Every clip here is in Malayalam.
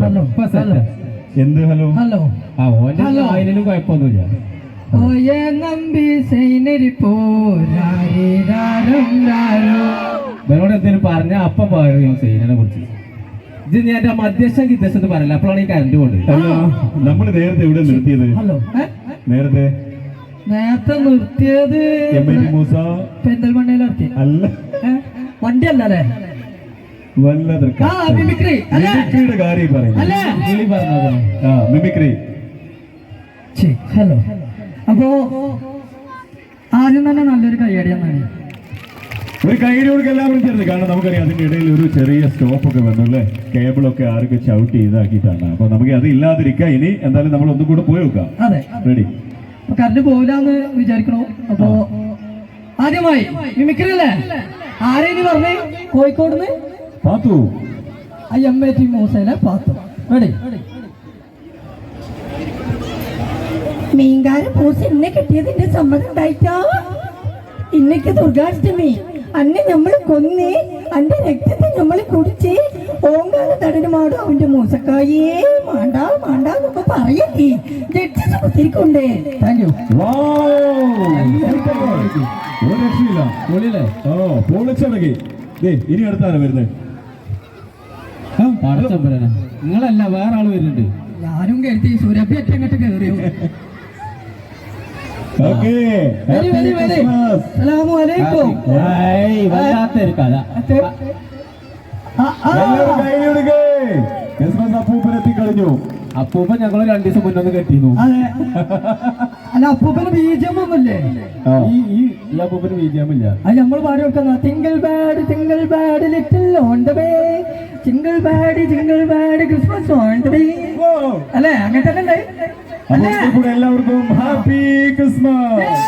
ഹലോ എന്ത് ഹലോ? ഹലോ ആ ഓന്റെ. ആയിലും കുഴപ്പമൊന്നുമില്ല. ഓയ നമ്പി സൈനരി ഇവനോട് എന്തെങ്കിലും പറഞ്ഞ അപ്പം പാടും ഞാൻ സൈനിനെ കുറിച്ച്. ഇത് ഞാൻ എന്റെ മധ്യസ്ഥ ഗിദ്ദേശത്ത് പറയില്ല അപ്പോഴാണ് ഈ കരണ്ട് കൊണ്ട്. നമ്മൾ നേരത്തെ ഇവിടെ നിർത്തിയത്? ഹലോ നേരത്തെ? നേരത്തെ നിർത്തിയത് മൂസ. പെരിന്തൽമണ്ണയിലിറക്കി അല്ല. വണ്ടി അല്ലേ വല്ലത് ആ മിമിക്രി അല്ലേ? മിമിക്രിയുടെ കാര്യം പറയുന്നത് മിമിക്രി ഹലോ. അപ്പോ ആദ്യം തന്നെ നല്ലൊരു കയ്യടി എന്നാണ്. ഒരു കൈയ്യടി കൊടുക്കുക എല്ലാവരും ചേർന്ന് കാരണം നമുക്കറിയാം അതിന്റെ ഇടയിൽ ഒരു ചെറിയ സ്റ്റോപ്പ് ഒക്കെ വന്നു അല്ലേ? കേബിളൊക്കെ ആരൊക്കെ ചവിട്ട് ഇതാക്കിയിട്ടാണ് അപ്പൊ നമുക്ക് അത് ഇല്ലാതിരിക്കാം. ഇനി എന്തായാലും നമ്മൾ ഒന്നും കൂടെ പോയി നോക്കാം. റെഡി കറണ്ട് പോവില്ലാന്ന് വിചാരിക്കണോ? അപ്പോ ആദ്യമായി മിമിക്രി അല്ലേ? ആരെയും പറഞ്ഞേ? Kozhikode Pathu. I M T മൂസയിലെ Pathu. Ready. മീൻകാരൻ പൂസ് ഇന്നെ കിട്ടിയതിന്റെ സമ്മതം ഉണ്ടായിട്ടോ? ഇന്നക്ക് ദുർഗാഷ്ടമി. അന്നെ നമ്മൾ കൊന്ന് അന്റെ രക്തത്തെ നമ്മൾ കുടിച്ച് ഓങ്കാല തടനുമാടും അവന്റെ മൂസക്കായേ. മാണ്ട മാണ്ട എന്നൊക്കെ പറയല്ലേ. രക്ഷിച്ച് കുത്തിരിക്കൊണ്ടേ. താങ്ക് യു ഒരു രക്ഷയില്ല. പൊളിയല്ലേ ഓ പൊളിച്ചടങ്ങി ദേ ഇനി അടുത്താണ് വരുന്നത് പടച്ചമ്പരന നിങ്ങളല്ല വേറെ ആൾ വരുന്നുണ്ട്. ഞാനും കരുതി സുരഭി അങ്ങോട്ട് കയറി വല്ലാത്തൊരു കഥ. ആ, ആ. ക്രിസ്മസ് അപ്പൂപ്പനെത്തി കഴിഞ്ഞു അപ്പൂപ്പ ഞങ്ങൾ രണ്ടു ദിവസം മുന്നൊന്ന് കെട്ടിയിരുന്നു അതെ. അല്ല അപ്പൂപ്പന് ബീജം ഒന്നുമില്ലേ? ഈ ഈ ഈ അപ്പൂപ്പന് ബീജമില്ല അത് നമ്മൾ പാടി കൊടുക്കുന്ന തിങ്കൾ ബാഡ് തിങ്കൾ bad little on the way. തിങ്കൾ ബാഡി തിങ്കൾ ബാഡി ക്രിസ്മസ്. അല്ലേ? അങ്ങനെ തന്നെ കൂടെ എല്ലാവർക്കും ഹാപ്പി ക്രിസ്മസ്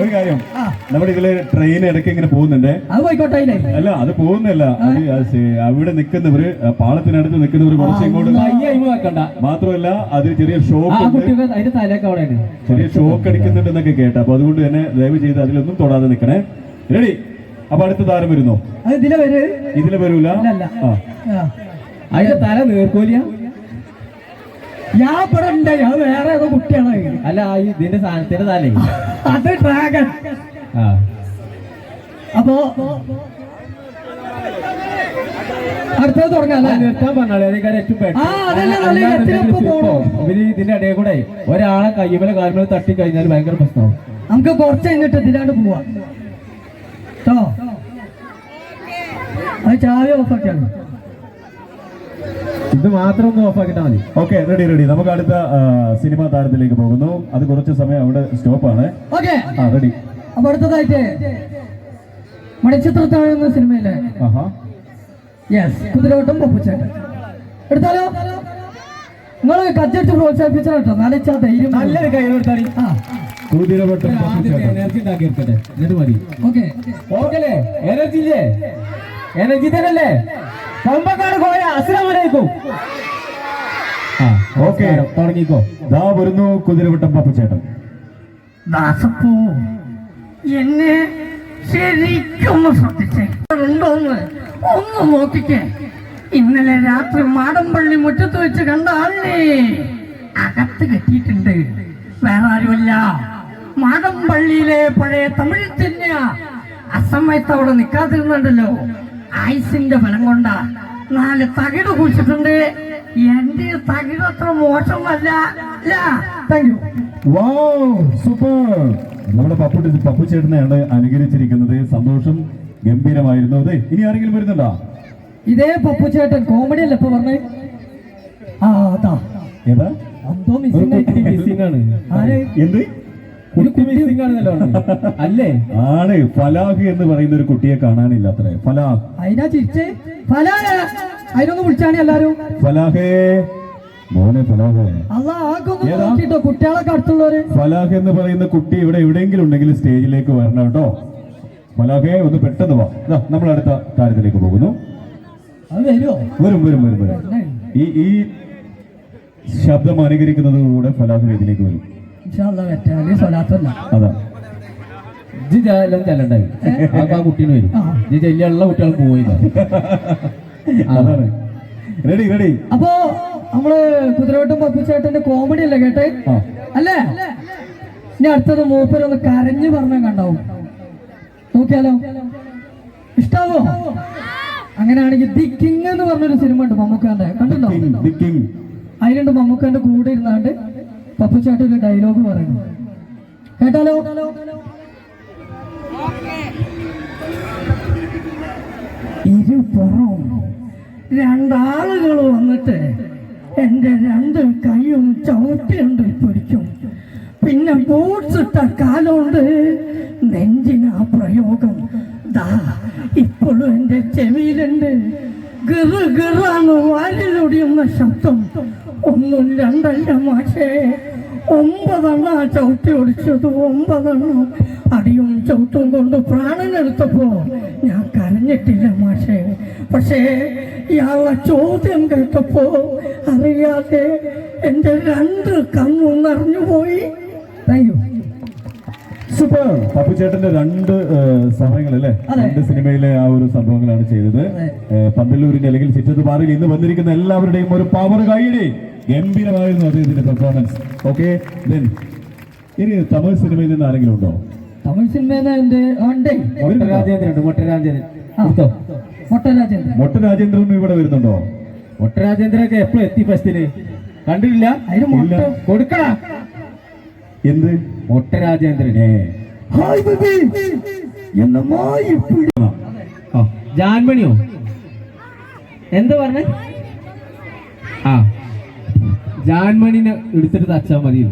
ഒരു കാര്യം നമ്മുടെ ഇതിലെ ട്രെയിൻ ഇടയ്ക്ക് ഇങ്ങനെ പോകുന്നുണ്ട്. അല്ല അത് പോകുന്നില്ല. അത് അവിടെ നിൽക്കുന്നവര് പാളത്തിനടുത്ത് നിൽക്കുന്നവര് കുറച്ച് ഇങ്ങോട്ട് മാത്രമല്ല അത് ചെറിയ ഷോക്ക് ചെറിയ ഷോക്ക് അടിക്കുന്നുണ്ടെന്നൊക്കെ കേട്ടോ. അപ്പൊ അതുകൊണ്ട് തന്നെ ദയവ് ചെയ്ത് അതിലൊന്നും തൊടാതെ നിൽക്കണേ. റെഡി അപ്പൊ അടുത്ത താരം വരുന്നു. ഇതിലെ വരൂ ഇതിലെ വരൂല. അതിന്റെ തല നേർക്കോലിയ? ഞാൻ ഇവിടെ ഉണ്ട്. അത് വേറെ ഏതോ കുട്ടിയാണ്. അല്ല ഇതിന്റെ സാധനത്തിന്റെ തലേ. അത് ഡ്രാഗൺ. അപ്പോ അടുത്തത് തുടങ്ങാം ഇതിന്റെ ഇടയിൽ കൂടെ ഒരാളെ കയ്യുമല കാര്യങ്ങൾ തട്ടി കഴിഞ്ഞാൽ ഭയങ്കര പ്രശ്നമാവും. നമുക്ക് കുറച്ച് കഴിഞ്ഞിട്ട് ഇതിലാണ്ട് പോവാം. കേട്ടോ അത് ചാവി ഓഫാക്കിയാണ് ഇത് മാത്രം ഒന്ന് ഓഫാക്കിട്ടാ മതി. ഓക്കെ റെഡി റെഡി നമുക്ക് അടുത്ത സിനിമാ താരത്തിലേക്ക് പോകുന്നു. അത് കുറച്ച് സമയം അവിടെ സ്റ്റോപ്പാണ് ഓക്കെ. ആ റെഡി അപ്പൊ അടുത്തതായിട്ട് മണിച്ചിത്രത്താഴ് എന്ന സിനിമയിലെ യെസ് കുതിരവട്ടം പൊപ്പിച്ചേട്ടൻ. എടുത്താലോ? നിങ്ങൾ കച്ചടിച്ച് പ്രോത്സാഹിപ്പിച്ചാട്ടോ നനച്ചാ ധൈര്യം നല്ലൊരു കൈ കൊടുത്താടി ആ. കുതിരവട്ടം പപ്പുച്ചേട്ടൻ. എനർജി എന്നിട്ട് മതി. ഓക്കെ. എനർജി ഇല്ലേ? എനർജി തന്നെയല്ലേ? കമ്പക്കാട് പോയ അസ്സലാമലൈക്കും. ആ ഓക്കേ. നമസ്കാരം. തുടങ്ങിക്കോ. ദാ വരുന്നു കുതിരവട്ടം പപ്പുച്ചേട്ടൻ ദാസപ്പോ എന്നെ ശരിക്കൊന്ന് ശ്രദ്ധിച്ചേ. ഉണ്ടോന്ന് ഒന്ന് നോക്കിക്കേ. ഇന്നലെ രാത്രി മാടമ്പള്ളി മുറ്റത്ത് വെച്ച് കണ്ട ആളിനെ അകത്ത് കെട്ടിയിട്ടുണ്ട്. വേറെ ആരുമല്ല. മാടമ്പള്ളിയിലെ പഴയ തമിഴ് തന്നെ അസമയത്ത് അവിടെ നിൽക്കാതിരുന്നുണ്ടല്ലോ ആയുസിന്റെ ഫലം കൊണ്ട നാല് തകിട് കുഴിച്ചിട്ടുണ്ട്. എന്റെ തകിട് അത്ര മോശമല്ല. താങ്ക് യു സൂപ്പർ നമ്മുടെ പപ്പുട്ടി ചേട്ടനെയാണ് അനുകരിച്ചിരിക്കുന്നത്. സന്തോഷം ഗംഭീരമായിരുന്നു. അതെ ഇനി ആരെങ്കിലും വരുന്നുണ്ടോ? ഇതേ പപ്പു ചേട്ടൻ കോമഡി അല്ല ഇപ്പൊ പറഞ്ഞേ? ആ അതാ. ഏതാ? എന്തോ ഒരു മിസ്സിംഗ് ആണ്. എന്ത്? അല്ലേ? ആണ്. ഫലാഹ് എന്ന് പറയുന്ന ഒരു കുട്ടിയെ കാണാനില്ല അത്രേ. ഫലാഹ്. അതിനാ ചിരിച്ചേ? ഫലാല അതിനൊന്ന് വിളിച്ചാണ് എല്ലാരും. ഫലാഹേ. മോനെ ഫലാഹേ? നോക്കിട്ടോ? കുട്ടികളൊക്കെ അടുത്തുള്ളവര്. ഫലാഹ് എന്ന് പറയുന്ന കുട്ടി ഇവിടെ എവിടെയെങ്കിലും ഉണ്ടെങ്കിൽ സ്റ്റേജിലേക്ക് വരണം കേട്ടോ. ഫലാഹേ ഒന്ന് പെട്ടെന്ന് വാ. നമ്മൾ അടുത്ത കാര്യത്തിലേക്ക് പോകുന്നു. അത് വരുമോ വരും വരും വരും വരും. ഈ ഈ ശബ്ദം അനുകരിക്കുന്നതോടുകൂടെ ഫലാഹ് വേദിയിലേക്ക് വരും. ചെല്ലാം ചെല്ലണ്ടായി ആ കുട്ടീനെ വരും. ഇജ്ജ് ചെല്ലുള്ള കുട്ടികൾ പോയില്ല അതാണ്. Ready ready. അപ്പോ നമ്മൾ കുതിരവട്ടം പപ്പിച്ചേട്ടന്റെ കോമഡി അല്ലേ കേട്ടെ? അല്ലേ? ഇനി അടുത്തത് മൂപ്പരൊന്ന് കരഞ്ഞു പറഞ്ഞ കണ്ടാവും. നോക്കിയാലോ? ഇഷ്ടാവോ? അങ്ങനെയാണെങ്കിൽ ദി കിങ് എന്ന് പറഞ്ഞൊരു സിനിമ ഉണ്ട് മമ്മൂക്കാന്റെ. കണ്ടിട്ടുണ്ടോ? അതിലുണ്ട് മമ്മൂക്കാന്റെ കൂടെ ഇരുന്നാണ്ട്. പപ്പുചാട്ടി ഒരു ഡയലോഗ് പറയുന്നു. കേട്ടാലോ? ഇരുപുറവും രണ്ടാളുകൾ വന്നിട്ട് എന്റെ രണ്ട് കൈയും ചവിട്ടിയുണ്ട് പിടിക്കും പിന്നെ ബോട്ട്സ് ഇട്ട കാലുകൊണ്ട് നെഞ്ചിനാ പ്രയോഗം. ദാ ഇപ്പോഴും എന്റെ ചെവിയിലുണ്ട്. ഗിറ് ഗിറാണ് വാലിലൊടിയുന്ന ശബ്ദം. ഒന്നും രണ്ടല്ല മാഷേ. ഒമ്പതെണ്ണ ചവിട്ടി ഒടിച്ചത് ഒമ്പതെണ്ണം. അടിയും ചവിട്ടും കൊണ്ട് പ്രാണനെടുത്തപ്പോ ഞാൻ കരഞ്ഞിട്ടില്ല മാഷേ. പക്ഷേ ഇയാളെ ചോദ്യം കേട്ടപ്പോ അറിയാതെ എന്റെ രണ്ട് കണ്ണും നിറഞ്ഞുപോയി. Thank you super. പപ്പു ചേട്ടന്റെ രണ്ട് സമയങ്ങളല്ലേ? രണ്ട് സിനിമയിലെ ആ ഒരു സംഭവങ്ങളാണ് ചെയ്തത്. പന്തല്ലൂരിന്റെ അല്ലെങ്കിൽ ചിറ്റത്തുപാറയിൽ ഇന്ന് വന്നിരിക്കുന്ന എല്ലാവരുടെയും ഒരു പവർ കൈയുടെ ഗംഭീരമായിരുന്നു അദ്ദേഹത്തിന്റെ പെർഫോമൻസ് ഓക്കെ ഇനി തമിഴ് സിനിമയിൽ നിന്ന് ആരെങ്കിലും ഉണ്ടോ? തമിഴ് സിനിമയിൽ മൊട്ട രാജേന്ദ്രൻ ഇവിടെ വരുന്നുണ്ടോ? മൊട്ടരാജേന്ദ്രൊക്കെ എപ്പോഴും എത്തി ഫസ്റ്റിന് കണ്ടിട്ടില്ല? കൊടുക്കണ എന്ത്? മൊട്ടരാജേന്ദ്രൻ ഹായ് ബേബി. എന്നമാ ഇപ്പിടി ആ. ജാൻമണിയോ? എന്താ പറഞ്ഞേ? ആ. ജാൻമണിനെ എടുത്തിട്ട് തച്ചാൽ മതി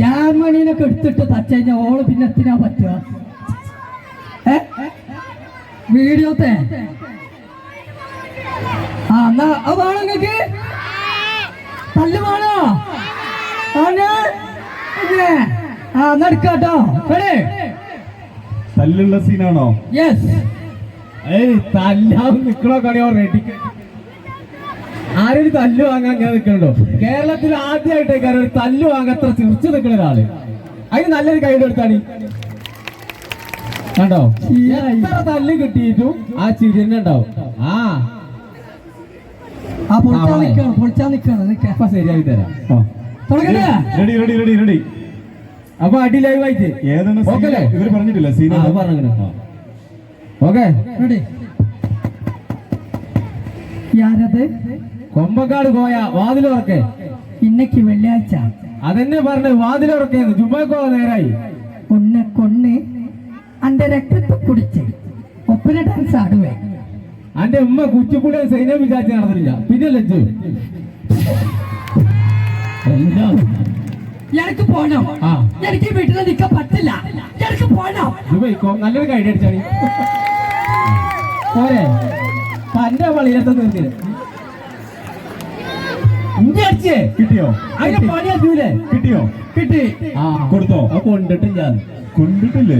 ജാർമണീനൊക്കെ എടുത്തിട്ട് തച്ച് കഴിഞ്ഞാൽ ഓൾ പിന്നെ എത്തിനാ പറ്റുക? വീഡിയോത്തെ ആ എന്നാ അത് വേണോ നിങ്ങക്ക് തല്ല് വേണോ എടുക്കാട്ടോ തല്ലുള്ള സീനാണോ? യെസ് ഏയ് തല്ലാൻ നിക്കണോ കണിയോ റെഡി ആരൊരു തല്ല് വാങ്ങാൻ ഞാൻ നിൽക്കണോ കേരളത്തിൽ ആദ്യമായിട്ടേക്കാരം ഒരു തല്ല് വാങ്ങാൻ അത്ര ചിരിച്ചു നിൽക്കുന്ന ഒരാൾ. അതിന് നല്ലൊരു കൈ എടുത്താണ്. കണ്ടോ. എത്ര തല്ല് കിട്ടിയിട്ടും ആ ചിരിന്നെ ഉണ്ടാവും. ആ. ശരിയായി തരാം. തുടങ്ങട്ടെ റെഡി റെഡി റെഡി റെഡി അപ്പൊ അടി ലൈവ് ആയിട്ട്. ഏതാണ് ഇവർ പറഞ്ഞിട്ടില്ല സീന പറഞ്ഞിക്കണ്. ഓക്കെ. റെഡി യാരത്? കൊമ്പക്കാട് പോയ വാതിൽ ഉറക്കേ ഇന്നക്ക് വെള്ളിയാഴ്ച. അതെന്നെ പറഞ്ഞ് വാതിലുറക്കേന്ന് ചുമ്മാക്കോ നേരായി. ഉന്നെ കൊണ്ണ് അന്റെ രക്തത്തെ കുടിച്ച് ഒപ്പന ഡാൻസ് ആടുവേ. അന്റെ ഉമ്മ കുച്ചിപ്പുടിയ സൈന്യം വിചാരിച്ച് നടന്നില്ല പിന്നെ ലജ്ജു എനിക്ക് പോണം. എനിക്ക് വീട്ടിൽ നിൽക്കാൻ പറ്റില്ല. എനിക്ക് പോണം. നല്ലൊരു കൈഡി അടിച്ചാണി പോരെ. തന്റെ പള്ളിയിലത്തെ നിർത്തില്ല അടിച്ചേ. കിട്ടിയോ? അതിന്റെ പണി കിട്ടിയോ? കിട്ടി. ആ. കൊടുത്തോ? ആ കൊണ്ടിട്ടില്ല കൊണ്ടിട്ടില്ലേ?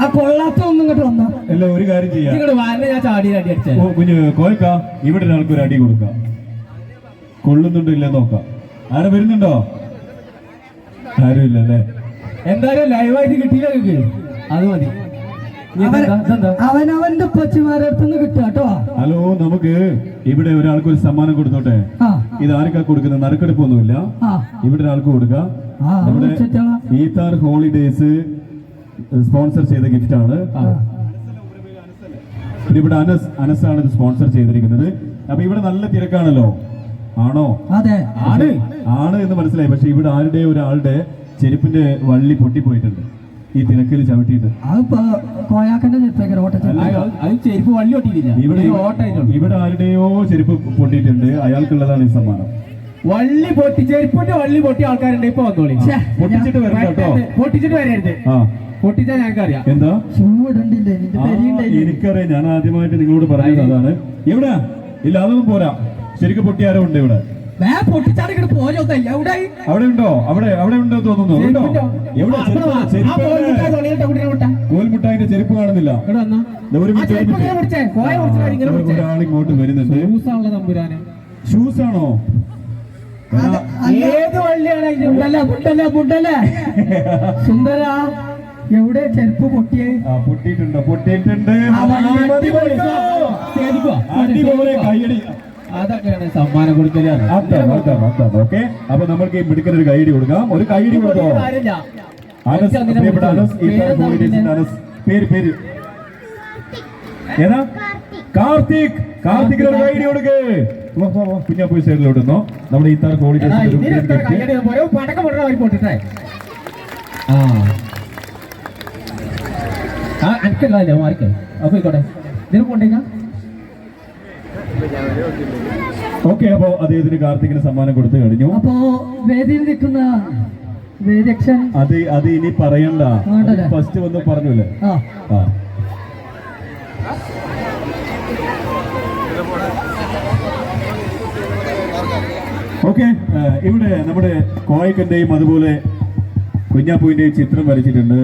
ആ. കൊള്ളാത്ത ഒന്നും ഇങ്ങോട്ട് വന്നോ. അല്ല ഒരു കാര്യം ചെയ്യാം. ഇങ്ങോട്ട് വാരനെ ഞാൻ ചാടി അടി അടിച്ചു. കുഞ്ഞ് കോയക്ക. ഇവിടെ ഒരാൾക്ക് ഒരു അടി കൊടുക്കാം. കൊള്ളുന്നുണ്ടോ ഇല്ല നോക്കാം. ആരെ വരുന്നുണ്ടോ? ആരും ഇല്ല അല്ലേ? എന്തായാലും ലൈവായിട്ട് കിട്ടിയില്ല നിങ്ങൾക്ക് അത് മതി? അവനവന്റെ പച്ചിമാരെ കിട്ടാട്ടോ ഹലോ നമുക്ക് ഇവിടെ ഒരാൾക്ക് ഒരു സമ്മാനം കൊടുത്തോട്ടെ? ഇത് ആർക്കാ കൊടുക്കുന്നത്? നറുക്കെടുപ്പൊന്നുമില്ല ഇവിടെ ഒരാൾക്ക് കൊടുക്കാം. നമ്മുടെ ഈത്താർ ഹോളിഡേസ് സ്പോൺസർ ചെയ്ത ഗിഫ്റ്റ് ആണ്. ഇവിടെ അനസ് അനസാണ് ഇത് സ്പോൺസർ ചെയ്തിരിക്കുന്നത്. അപ്പൊ ഇവിടെ നല്ല തിരക്കാണല്ലോ. ആണോ? അതെ. ആണ്. ആണ് എന്ന് മനസ്സിലായി. പക്ഷെ ഇവിടെ ആരുടെ ഒരാളുടെ ചെരുപ്പിന്റെ വള്ളി പൊട്ടിപ്പോയിട്ടുണ്ട്. ഈ തിരക്കിൽ ചവിട്ടിയിട്ട്. ചെരുപ്പ് വള്ളി ഇവിടെ ഇവിടെ ആരുടെയോ ചെരുപ്പ് പൊട്ടിയിട്ടുണ്ട്. അയാൾക്കുള്ളതാണ് ഈ സമ്മാനം. വള്ളി പൊട്ടി ചെരുപ്പിന്റെ വള്ളി പൊട്ടിയ ആൾക്കാരുണ്ട് ഇപ്പൊ വന്നോളി. പൊട്ടിച്ചിട്ട് വരണം കേട്ടോ. പൊട്ടിച്ചിട്ട് വരരുത്. ആ. പൊട്ടിച്ചാൽ ഞങ്ങൾക്ക് അറിയാം എന്താ എനിക്കറിയാം. ഞാൻ ആദ്യമായിട്ട് നിങ്ങളോട് പറഞ്ഞത് അതാണ്. എവിടെ? ഇല്ല അതൊന്നും പോരാ. ശരിക്കും പൊട്ടിയാരോ ഉണ്ട് ഇവിടെ? അവിടെ ഉണ്ടോ? അവിടെ അവിടെ ഉണ്ടോ തോന്നുന്നു. ഉണ്ടോ? എവിടെ? കോൽമുട്ടായിന്റെ ചെരുപ്പ് കാണുന്നില്ല. ഒരു മിനിറ്റ്, ഒരാൾ ഇങ്ങോട്ട് വരുന്നുണ്ട്. ഷൂസ് ആണോ? ഏത് വള്ളിയാണ് സുന്ദര എവിടെ ചെരുപ്പ് പൊട്ടിയേ? പൊട്ടിയിട്ടുണ്ട് പൊട്ടിയിട്ടുണ്ട്. കൈയടി അതൊക്കെയാണ് സമ്മാനം അതാണ് ഓക്കെ? അപ്പൊ നമ്മൾക്ക് ഈ മിടുക്കൻ ഒരു കൈഡി കൊടുക്കാം. ഒരു കൈഡി കാര്യമില്ല. അനസ് പ്രിയപ്പെട്ട അനസ് അനസ്. പേര് പേര്. ഏതാ? കാർത്തിക്. കാർത്തിക് ഒരു കൈയടി കൊടുക്ക്. വാ, വാ, വാ. സൈഡിലോട്ട് നിന്നോ. നമ്മുടെ ഈ താർ മാതിരി ആ. അനക്കല്ലേ മാറിക്കോ. അപ്പൊ ആയിക്കോട്ടെ ഇതിന് കൊണ്ടേക്കാം ഓക്കെ അപ്പോ അദ്ദേഹത്തിന് കാർത്തികിന് സമ്മാനം കൊടുത്തു കഴിഞ്ഞു. അപ്പോ വേദിയിൽ നിൽക്കുന്ന വേദിയക്ഷൻ. അത് അത് ഇനി പറയണ്ട. ഫസ്റ്റ് വന്ന് പറഞ്ഞല്ലേ ഓക്കെ ഇവിടെ നമ്മുടെ കോയക്കന്റെയും അതുപോലെ കുഞ്ഞാപ്പൂവിന്റെയും ചിത്രം വരച്ചിട്ടുണ്ട്.